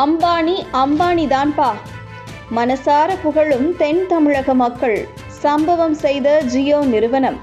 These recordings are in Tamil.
அம்பானி அம்பானி தான்பா மனசார புகழும் தென் தமிழக மக்கள் சம்பவம் செய்த ஜியோ நிறுவனம்.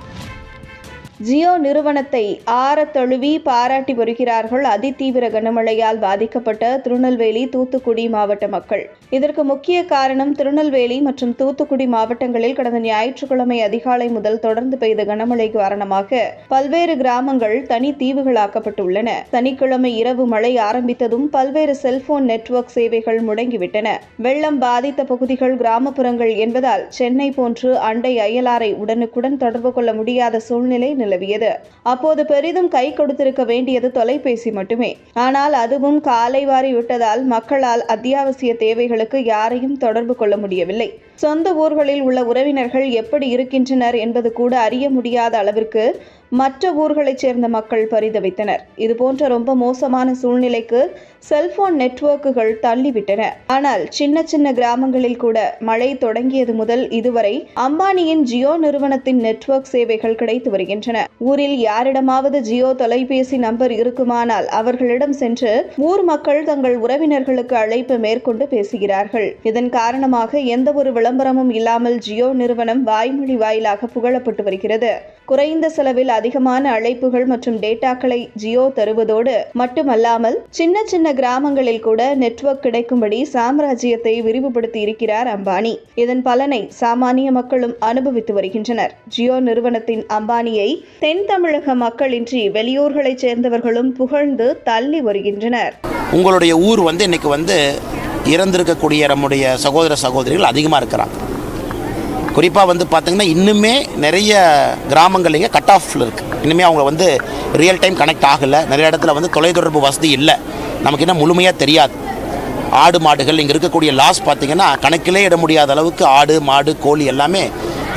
ஜியோ நிறுவனத்தை ஆற தழுவி பாராட்டி வருகிறார்கள். அதிதீவிர கனமழையால் பாதிக்கப்பட்ட திருநெல்வேலி தூத்துக்குடி மாவட்ட மக்கள். இதற்கு முக்கிய காரணம் திருநெல்வேலி மற்றும் தூத்துக்குடி மாவட்டங்களில் கடந்த ஞாயிற்றுக்கிழமை அதிகாலை முதல் தொடர்ந்து பெய்த கனமழை காரணமாக பல்வேறு கிராமங்கள் தனி தீவுகளாக்கப்பட்டுள்ளன. சனிக்கிழமை இரவு மழை ஆரம்பித்ததும் பல்வேறு செல்போன் நெட்வொர்க் சேவைகள் முடங்கிவிட்டன. வெள்ளம் பாதித்த பகுதிகள் கிராமப்புறங்கள் என்பதால் சென்னை போன்று அண்டை அயலாரை உடனுக்குடன் தொடர்பு கொள்ள முடியாத சூழ்நிலை நிலவியது அப்போது பெரிதும் கை கொடுத்திருக்க வேண்டியது தொலைபேசி மட்டுமே. ஆனால் அதுவும் காலை வாரி விட்டதால் மக்களால் அத்தியாவசிய தேவைகளுக்கு யாரையும் தொடர்பு கொள்ள முடியவில்லை. சொந்த ஊர்களில் உள்ள உறவினர்கள் எப்படி இருக்கின்றனர் என்பது கூட அறிய முடியாத அளவிற்கு மற்ற ஊர்களைச் சேர்ந்த மக்கள் பரிதவித்தனர். இதுபோன்ற ரொம்ப மோசமான சூழ்நிலைக்கு செல்போன் நெட்வொர்க்குகள் தள்ளிவிட்டன. ஆனால் சின்ன சின்ன கிராமங்களில் கூட மழை தொடங்கியது முதல் இதுவரை அம்பானியின் ஜியோ நிறுவனத்தின் நெட்வொர்க் சேவைகள் கிடைத்து வருகின்றன. ஊரில் யாரிடமாவது ஜியோ தொலைபேசி நம்பர் இருக்குமானால் அவர்களிடம் சென்று ஊர் மக்கள் தங்கள் உறவினர்களுக்கு அழைப்பு மேற்கொண்டு பேசுகிறார்கள். இதன் காரணமாக எந்த ஒரு விளம்பரமும் இல்லாமல் ஜியோ நிறுவனம் வாய்மொழி வாயிலாக புகழப்பட்டு வருகிறது. குறைந்த செலவில் அதிகமான அழைப்புகள் மற்றும் டேட்டாக்களை ஜியோ தருவதோடு மட்டுமல்லாமல் சின்ன சின்ன கிராமங்களில் கூட நெட்வொர்க் கிடைக்கும்படி சாம்ராஜ்யத்தை விரிவுபடுத்தி இருக்கிறார் அம்பானி. இதன் பலனை சாமானிய மக்களும் அனுபவித்து வருகின்றனர். ஜியோ நிறுவனத்தின் அம்பானியை தென் தமிழக மக்களின்றி வெளியூர்களைச் சேர்ந்தவர்களும் புகழ்ந்து தள்ளி வருகின்றனர். உங்களுடைய ஊர் வந்து இன்னைக்கு வந்து இறந்திருக்கக்கூடிய நம்முடைய சகோதர சகோதரிகள் அதிகமாக இருக்கிறாங்க. குறிப்பாக வந்து பார்த்திங்கன்னா இன்னுமே நிறைய கிராமங்கள்லேங்க கட் ஆஃபில் இருக்குது இன்னுமே அவங்க வந்து ரியல் டைம் கனெக்ட் ஆகலை. நிறைய இடத்துல வந்து தொலைத்தொடர்பு வசதி இல்லை. நமக்கு இன்னும் முழுமையாக தெரியாது. ஆடு மாடுகள் இங்கே இருக்கக்கூடிய லாஸ் பார்த்திங்கன்னா கணக்கிலே இட முடியாத அளவுக்கு ஆடு மாடு கோழி எல்லாமே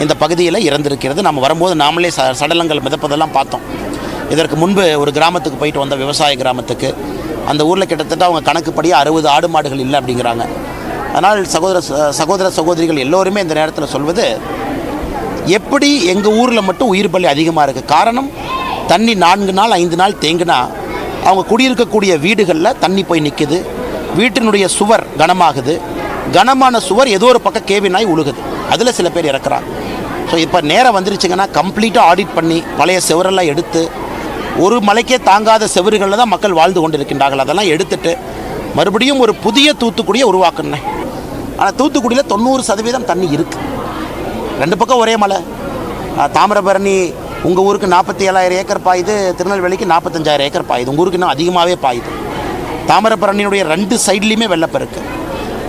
இந்த பகுதியில் இறந்திருக்கிறது. நம்ம வரும்போது நாமளே ச சடலங்கள் மிதப்பதெல்லாம் பார்த்தோம். இதற்கு முன்பு ஒரு கிராமத்துக்கு போயிட்டு வந்த விவசாய கிராமத்துக்கு அந்த ஊரில் கிட்டத்தட்ட அவங்க கணக்குப்படியாக அறுபது ஆடு மாடுகள் இல்லை அப்படிங்கிறாங்க. அதனால் சகோதர ச- சகோதர சகோதரிகள் எல்லோருமே இந்த நேரத்தில் சொல்வது எப்படி எங்கள் ஊரில் மட்டும் உயிர் பலி அதிகமாக இருக்குது காரணம் தண்ணி நான்கு நாள் ஐந்து நாள் தேங்கினா அவங்க குடியிருக்கக்கூடிய வீடுகளில் தண்ணி போய் நிற்குது வீட்டினுடைய சுவர் கனமாகுது. கனமான சுவர் ஏதோ ஒரு பக்கம் கேவினாய் உழுகுது. அதில் சில பேர் இறக்குறாங்க. ஸோ இப்போ நேரம் வந்துருச்சுங்கன்னா கம்ப்ளீட்டாக ஆடிட் பண்ணி பழைய செவரெல்லாம் எடுத்து ஒரு மலைக்கே தாங்காத செவறுகளில் தான் மக்கள் வாழ்ந்து கொண்டிருக்கின்றார்கள். அதெல்லாம் எடுத்துட்டு மறுபடியும் ஒரு புதிய தூத்துக்குடியை உருவாக்கணும் ஆனால் தூத்துக்குடியில் தொண்ணூறு சதவீதம் தண்ணி இருக்குது ரெண்டு பக்கம் ஒரே மலை. தாமிரபரணி உங்கள் ஊருக்கு நாற்பத்தி ஏழாயிரம் ஏக்கர் பாயுது திருநெல்வேலிக்கு நாற்பத்தஞ்சாயிரம் ஏக்கர் பாயுது. உங்கள் ஊருக்கு இன்னும் அதிகமாகவே பாயுது. தாமிரபரணியினுடைய ரெண்டு சைட்லேயுமே வெள்ளப்பெருக்கு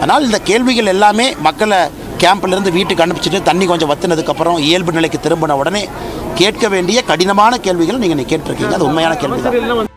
அதனால் இந்த கேள்விகள் எல்லாமே மக்களை கேம்ப்லேருந்து வீட்டுக்கு அனுப்பிச்சிட்டு தண்ணி கொஞ்சம் வத்தினதுக்கப்புறம் இயல்பு நிலைக்கு திரும்பின உடனே கேட்க வேண்டிய கடினமான கேள்விகள் நீங்கள் கேட்டிருக்கீங்க. அது உண்மையான கேள்வி தான்